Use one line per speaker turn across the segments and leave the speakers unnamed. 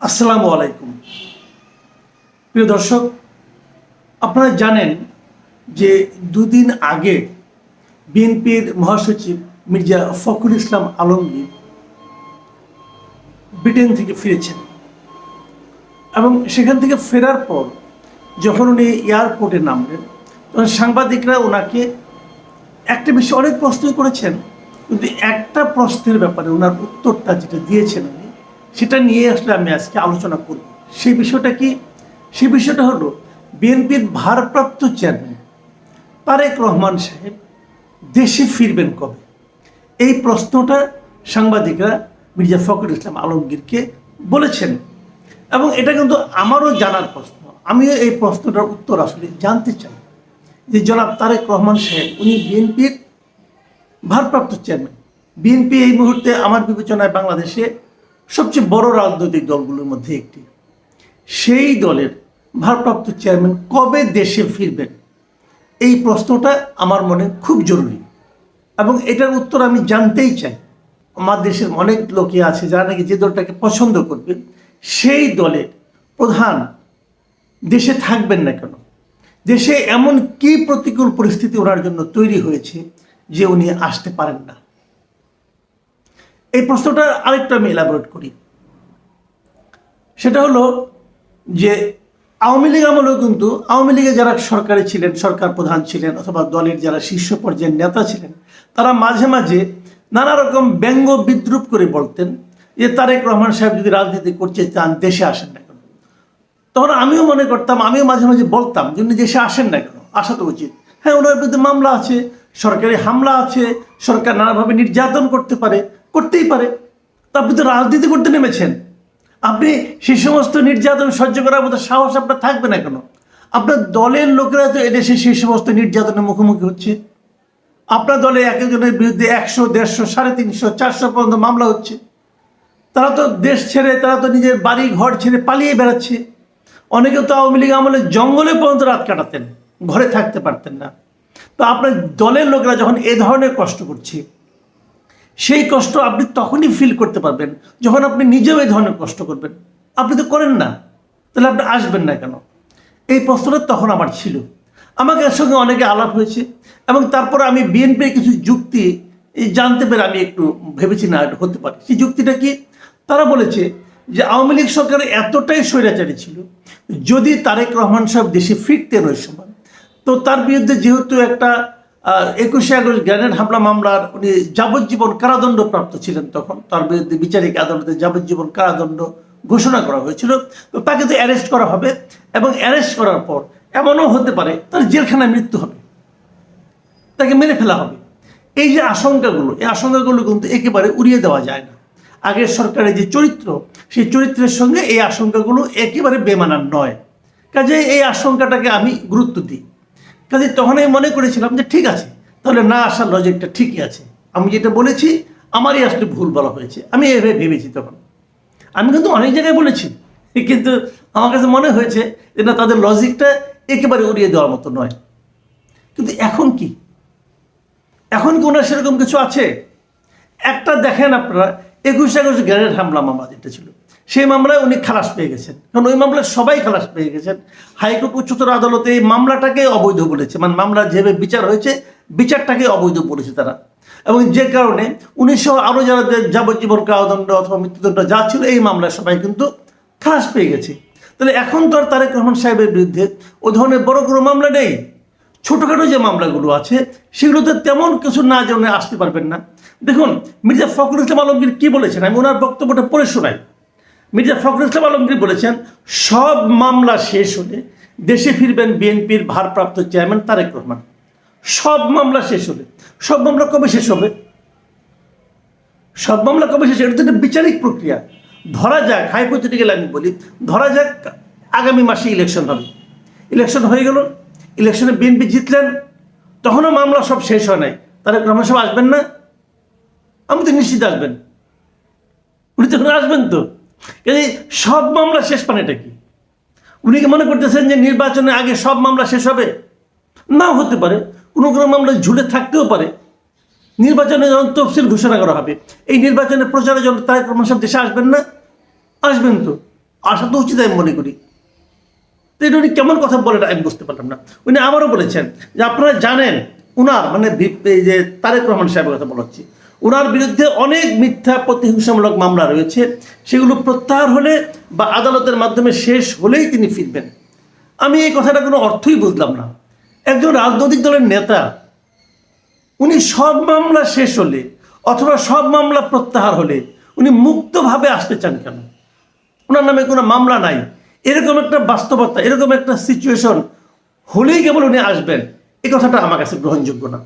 আসসালামু আলাইকুম। প্রিয় দর্শক, আপনারা জানেন যে দুদিন আগে বিএনপির মহাসচিব মির্জা ফখরুল ইসলাম আলমগীর ব্রিটেন থেকে ফিরেছেন এবং সেখান থেকে ফেরার পর যখন উনি এয়ারপোর্টে নামলেন, তখন সাংবাদিকরা ওনাকে একটা বিষয়ে অনেক প্রশ্নই করেছেন, কিন্তু একটা প্রশ্নের ব্যাপারে ওনার উত্তরটা যেটা দিয়েছেন সেটা নিয়ে আসলে আমি আজকে আলোচনা করব। সেই বিষয়টা কি? সেই বিষয়টা হলো, বিএনপির ভারপ্রাপ্ত চেয়ারম্যান তারেক রহমান সাহেব দেশে ফিরবেন কবে? এই প্রশ্নটা সাংবাদিকরা মির্জা ফখরুল ইসলাম আলমগীরকে বলেছেন। এবং এটা কিন্তু আমারও জানার প্রশ্ন। আমিও এই প্রশ্নটার উত্তর আসলে জানতে চাই। যে জনাব তারেক রহমান সাহেব, উনি বিএনপির ভারপ্রাপ্ত চেয়ারম্যান। বিএনপি এই মুহূর্তে আমার বিবেচনায় বাংলাদেশে সবচেয়ে বড় রাজনৈতিক দলগুলোর মধ্যে একটি। সেই দলের ভারপ্রাপ্ত চেয়ারম্যান কবে দেশে ফিরবেন? এই প্রশ্নটা আমার মনে খুব জরুরি। এবং এটার উত্তর আমি জানতেই চাই। আমার দেশের অনেক লোকই আছে যারা নাকি যে দলটাকে পছন্দ করবে সেই দলের প্রধান দেশে থাকবেন না কেন? দেশে এমন কি প্রতিকূল পরিস্থিতি ওনার জন্য তৈরি হয়েছে যে উনি আসতে পারেন না? এই প্রশ্নটা আরেকটু আমি এলাবোরেট করি। সেটা হলো যে আওয়ামী লীগ আমলেও কিন্তু আওয়ামী লীগে যারা সরকারে ছিলেন, সরকার প্রধান ছিলেন অথবা দলের যারা শীর্ষ পর্যায়ের নেতা ছিলেন, তারা মাঝে মাঝে নানা রকম ব্যঙ্গ বিদ্রুপ করে বলতেন যে তারেক রহমান সাহেব যদি রাজনীতি করতে চান, দেশে আসেন না কেন? তখন আমিও মনে করতাম, আমিও মাঝে মাঝে বলতাম যে উনি দেশে আসেন না কেন? আসা তো উচিত। হ্যাঁ ওনার বিরুদ্ধে মামলা আছে, সরকারি হামলা আছে, সরকার নানাভাবে নির্যাতন করতে পারে করতেই পারে। তা আপনি তো রাজনীতি করতে নেমেছেন। আপনি সেই সমস্ত নির্যাতন সহ্য করার মতো সাহস আপনার থাকবে না কেন? আপনার দলের লোকেরা তো এদেশে সেই সমস্ত নির্যাতনের মুখোমুখি হচ্ছে। আপনার দলে এক একজনের বিরুদ্ধে একশো, দেড়শো, সাড়ে তিনশো, চারশো পর্যন্ত মামলা হচ্ছে। তারা তো দেশ ছেড়ে, তারা তো নিজের বাড়ি ঘর ছেড়ে পালিয়ে বেড়াচ্ছে। অনেকে তো আওয়ামী লীগ আমলে জঙ্গলে পর্যন্ত রাত কাটাতেন, ঘরে থাকতে পারতেন না। তো আপনার দলের লোকেরা যখন এ ধরনের কষ্ট করছে সেই কষ্ট আপনি তখনই ফিল করতে পারবেন যখন আপনি নিজেও এই ধরনের কষ্ট করবেন। আপনি তো করেন না। তাহলে আপনি আসবেন না কেন? এই প্রশ্নটা তখন আমার ছিল। আমাকে এর সঙ্গে অনেকে আলাপ হয়েছে এবং তারপরে আমি বিএনপির কিছু যুক্তি জানতে পেরে আমি একটু ভেবেছি না, এটা হতে পারে। সেই যুক্তিটা কি? তারা বলেছে যে আওয়ামী লীগ সরকার এতটাই স্বৈরাচারী ছিল, যদি তারেক রহমান সাহেব দেশে ফিরতেন ওই সময়, তো তার বিরুদ্ধে যেহেতু একটা একুশে আগস্ট গ্রেনেড হামলা মামলার উনি যাবজ্জীবন কারাদণ্ড প্রাপ্ত ছিলেন তখন। তার বিরুদ্ধে বিচারিক আদালতে যাবজ্জীবন কারাদণ্ড ঘোষণা করা হয়েছিল। তো তাকে তো অ্যারেস্ট করা হবে এবং অ্যারেস্ট করার পর এমনও হতে পারে তার জেলখানায় মৃত্যু হবে। তাকে মেরে ফেলা হবে। এই যে আশঙ্কাগুলো, এই আশঙ্কাগুলো কিন্তু একেবারে উড়িয়ে দেওয়া যায় না। আগের সরকারের যে চরিত্র, সেই চরিত্রের সঙ্গে এই আশঙ্কাগুলো একেবারে বেমানান নয়। কাজে এই আশঙ্কাটাকে আমি গুরুত্ব দিই। কাজে তখন আমি মনে করেছিলাম যে ঠিক আছে, তাহলে না আসার লজিকটা ঠিকই আছে। আমি যেটা বলেছি, আমারই আসলে ভুল বলা হয়েছে। আমি এভাবে ভেবেছি তখন। আমি কিন্তু অনেক জায়গায় বলেছি, কিন্তু আমার কাছে মনে হয়েছে যে না, তাদের লজিকটা একেবারে উড়িয়ে দেওয়ার মতো নয়। কিন্তু এখন কি? এখন কি ওনার সেরকম কিছু আছে? একটা দেখেন আপনারা, একুশ আগস্ট গ্রেনেড হামলা মামলা যেটা ছিল। সেই মামলায় উনি খালাস পেয়ে গেছেন। কারণ ওই মামলায় সবাই খালাস পেয়ে গেছেন। হাইকোর্ট উচ্চতর আদালতে এই মামলাটাকে অবৈধ বলেছে। মানে মামলা যেভাবে বিচার হয়েছে, বিচারটাকে অবৈধ বলেছে তারা। এবং যে কারণে উনিশশো আরও যারা যাবজ্জীবন কারাদণ্ড অথবা মৃত্যুদণ্ড যা ছিল, এই মামলায় সবাই কিন্তু খালাস পেয়ে গেছে। তাহলে এখন তো আর তারেক রহমান সাহেবের বিরুদ্ধে ও ধরনের বড় কোনো মামলা নেই। ছোটোখাটো যে মামলাগুলো আছে, সেগুলোতে তেমন কিছু না জন্য আসতে পারবেন না। দেখুন, মির্জা ফখরুল ইসলাম আলমগীর কী বলেছেন? আমি ওনার বক্তব্যটা পড়ে শোনাই। মির্জা ফখরুল ইসলাম আলমগীর বলেছেন, সব মামলা শেষ হলে দেশে ফিরবেন বিএনপির ভারপ্রাপ্ত চেয়ারম্যান তারেক রহমান। সব মামলা শেষ হলে, সব মামলা কবে শেষ হবে? সব মামলা কবে শেষ? এটা তো একটা বিচারিক প্রক্রিয়া। ধরা যাক হাইপোথেটিক্যাল আমি বলি, ধরা যাক আগামী মাসে ইলেকশন হবে। ইলেকশন হয়ে গেল ইলেকশনে বিএনপি জিতলেন, তখনও মামলা সব শেষ হয় নাই। তারেক রহমান সাহেব আসবেন না? আমি তো নিশ্চিত আসবেন। উনি তখন আসবেন তো। কাজে সব মামলা শেষ পানেটা কি? উনি কি মনে করতেছেন যে নির্বাচনের আগে সব মামলা শেষ হবে? নাও হতে পারে। কোনো কোনো মামলা ঝুলে থাকতেও পারে। নির্বাচনে যখন তফসিল ঘোষণা করা হবে, এই নির্বাচনে প্রচারের জন্য তারেক রহমান সাহেব দেশে আসবেন না? আসবেন তো। আসা তো উচিত আমি মনে করি। তো এটা উনি কেমন কথা বলেন আমি বুঝতে পারলাম না। উনি আবারও বলেছেন যে আপনারা জানেন, উনার মানে এই যে তারেক রহমান সাহেবের কথা বলাচ্ছি উনার বিরুদ্ধে অনেক মিথ্যা প্রতিহিংসামূলক মামলা রয়েছে। সেগুলো প্রত্যাহার হলে বা আদালতের মাধ্যমে শেষ হলেই তিনি ফিরবেন। আমি এই কথাটা কোনো অর্থই বুঝলাম না। একজন রাজনৈতিক দলের নেতা, উনি সব মামলা শেষ হলে অথবা সব মামলা প্রত্যাহার হলে উনি মুক্তভাবে আসতে চান কেন? ওনার নামে কোনো মামলা নাই। এরকম একটা বাস্তবতা, এরকম একটা সিচুয়েশন হলেই কেবল উনি আসবেন। এই কথাটা আমার কাছে গ্রহণযোগ্য না।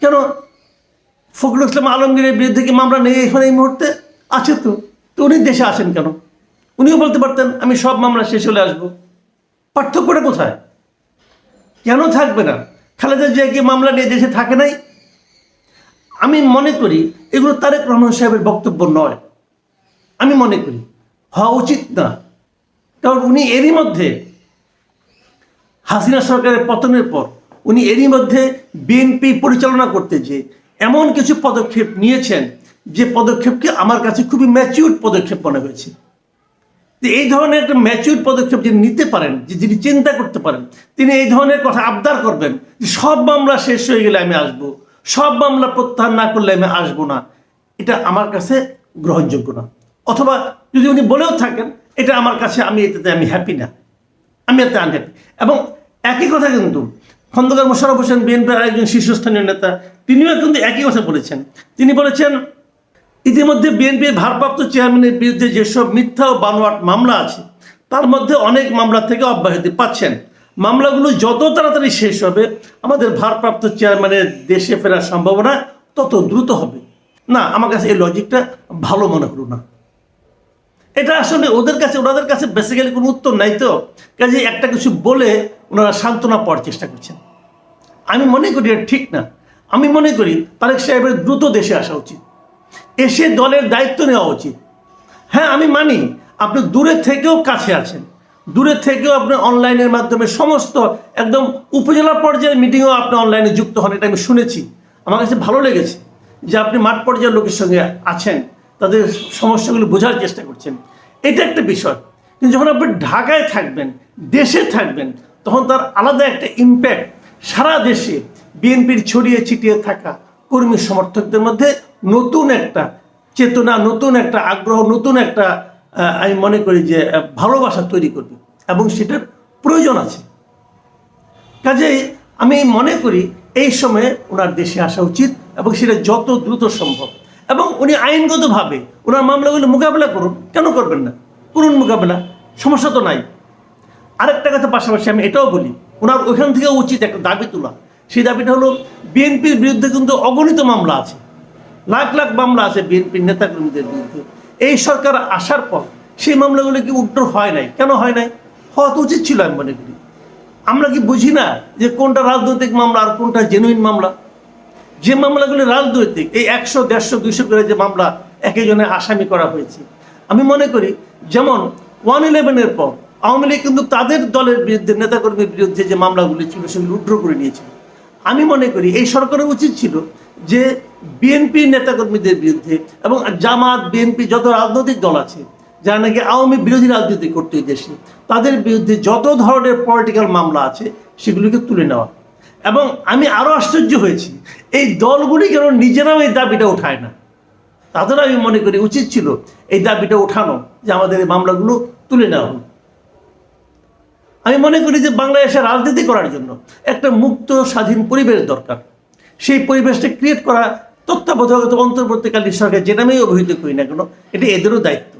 কেন? ফখরুল ইসলাম আলমগীরের বিরুদ্ধে কি মামলা নেই এখানে এই মুহূর্তে? আছে তো। তো উনি দেশে আসেন কেন? উনিও বলতে পারতেন, আমি সব মামলা শেষ হলে আসব। পার্থক্যটা কোথায়? কেন থাকবে না? খালেদা জিয়া কি মামলা নিয়ে দেশে থাকে নাই? আমি মনে করি এগুলো তারেক রহমান সাহেবের বক্তব্য নয়। আমি মনে করি, হওয়া উচিত না। কারণ উনি এরই মধ্যে হাসিনা সরকারের পতনের পর, উনি এরই মধ্যে বিএনপি পরিচালনা করতে যে এমন কিছু পদক্ষেপ নিয়েছেন যে পদক্ষেপকে আমার কাছে খুবই ম্যাচিউর পদক্ষেপ মনে হয়েছে। তো এই ধরনের একটা ম্যাচিউর পদক্ষেপ যিনি নিতে পারেন, যে যিনি চিন্তা করতে পারেন, তিনি এই ধরনের কথা আবদার করবেন যে সব মামলা শেষ হয়ে গেলে আমি আসব, সব মামলা প্রত্যাহার না করলে আমি আসব না, এটা আমার কাছে গ্রহণযোগ্য না। অথবা যদি উনি বলেও থাকেন, এটা আমার কাছে আমি, এটাতে আমি হ্যাপি না, আমি এতে আনহ্যাপি এবং একই কথা কিন্তু খন্দকার মোশারফ হোসেন বিএনপির আরেকজন শীর্ষস্থানীয় নেতা, তিনিও কিন্তু একই কথা বলেছেন। তিনি বলেছেন, ইতিমধ্যে বিএনপির ভারপ্রাপ্ত চেয়ারম্যানের বিরুদ্ধে যেসব মিথ্যা ও বানোয়াট মামলা আছে, তার মধ্যে অনেক মামলা থেকে অব্যাহতি পাচ্ছেন। মামলাগুলো যত তাড়াতাড়ি শেষ হবে, আমাদের ভারপ্রাপ্ত চেয়ারম্যানের দেশে ফেরার সম্ভাবনা তত দ্রুত হবে। না, আমার কাছে এই লজিকটা ভালো মনে হলো না। এটা আসলে ওদের কাছে, ওনাদের কাছে বেসিক্যালি কোনো উত্তর নাই তো। কাজে একটা কিছু বলে ওনারা সান্ত্বনা পাওয়ার চেষ্টা করছেন। আমি মনে করি এটা ঠিক না। আমি মনে করি তারেক সাহেবের দ্রুত দেশে আসা উচিত। এসে দলের দায়িত্ব নেওয়া উচিত। হ্যাঁ আমি মানি আপনি দূরে থেকেও কাছে আছেন। দূরে থেকেও আপনি অনলাইনের মাধ্যমে সমস্ত একদম উপজেলা পর্যায়ের মিটিংও আপনি অনলাইনে যুক্ত হন, এটা আমি শুনেছি। আমার কাছে ভালো লেগেছে যে আপনি মাঠ পর্যায়ের লোকের সঙ্গে আছেন। তাদের সমস্যাগুলো বোঝার চেষ্টা করছেন। এটা একটা বিষয়। কিন্তু যখন আপনি ঢাকায় থাকবেন, দেশে থাকবেন, তখন তার আলাদা একটা ইম্প্যাক্ট সারা দেশে বিএনপির ছড়িয়ে ছিটিয়ে থাকা কর্মী সমর্থকদের মধ্যে নতুন একটা চেতনা, নতুন একটা আগ্রহ, নতুন একটা আমি মনে করি যে ভালোবাসা তৈরি করবে এবং সেটার প্রয়োজন আছে। কাজেই আমি মনে করি এই সময়ে ওনার দেশে আসা উচিত এবং সেটা যত দ্রুত সম্ভব। এবং উনি আইনগতভাবে ওনার মামলাগুলো মোকাবেলা করুন, কেন করবেন না? করুন মোকাবেলা, সমস্যা তো নাই। আরেকটা কথা পাশাপাশি আমি এটাও বলি ওনার ওইখান থেকে উচিত একটা দাবি তোলা। সেই দাবিটা হলো, বিএনপির বিরুদ্ধে কিন্তু অগণিত মামলা আছে। লাখ লাখ মামলা আছে বিএনপির নেতাকর্মীদের বিরুদ্ধে। এই সরকার আসার পর সেই মামলাগুলো কি উত্তর হয় নাই? কেন হয় নাই? হওয়া তো উচিত ছিল আমি মনে করি। আমরা কি বুঝি না যে কোনটা রাজনৈতিক মামলা আর কোনটা জেনুইন মামলা? যে মামলাগুলি রাজনৈতিক, এই একশো, দেড়শো, দুইশো করে যে মামলা একজনে আসামি করা হয়েছে। আমি মনে করি, যেমন ওয়ান ইলেভেনের পর আওয়ামী লীগ কিন্তু তাদের দলের বিরুদ্ধে, নেতাকর্মীর বিরুদ্ধে যে মামলাগুলি ছিল, সেগুলো উড্র করে নিয়েছিল। আমি মনে করি, এই সরকারের উচিত ছিল যে বিএনপি নেতাকর্মীদের বিরুদ্ধে এবং জামাত, বিএনপি যত রাজনৈতিক দল আছে, যারা নাকি আওয়ামী বিরোধী রাজনীতি করতে দেশে, তাদের বিরুদ্ধে যত ধরনের পলিটিক্যাল মামলা আছে, সেগুলিকে তুলে নেওয়া। এবং আমি আরও আশ্চর্য হয়েছি, এই দলগুলি কেন নিজেরাও এই দাবিটা উঠায় না? তাদের আমি মনে করি উচিত ছিল এই দাবিটা ওঠানো, যে আমাদের এই মামলাগুলো তুলে নেওয়া হোক। আমি মনে করি যে বাংলাদেশে রাজনীতি করার জন্য একটা মুক্ত, স্বাধীন পরিবেশ দরকার। সেই পরিবেশটা ক্রিয়েট করা তত্ত্বাবধায়ক অন্তর্বর্তীকালীন সরকার যে নামেই অভিহিত করি না কেন, এটা এদেরও দায়িত্ব।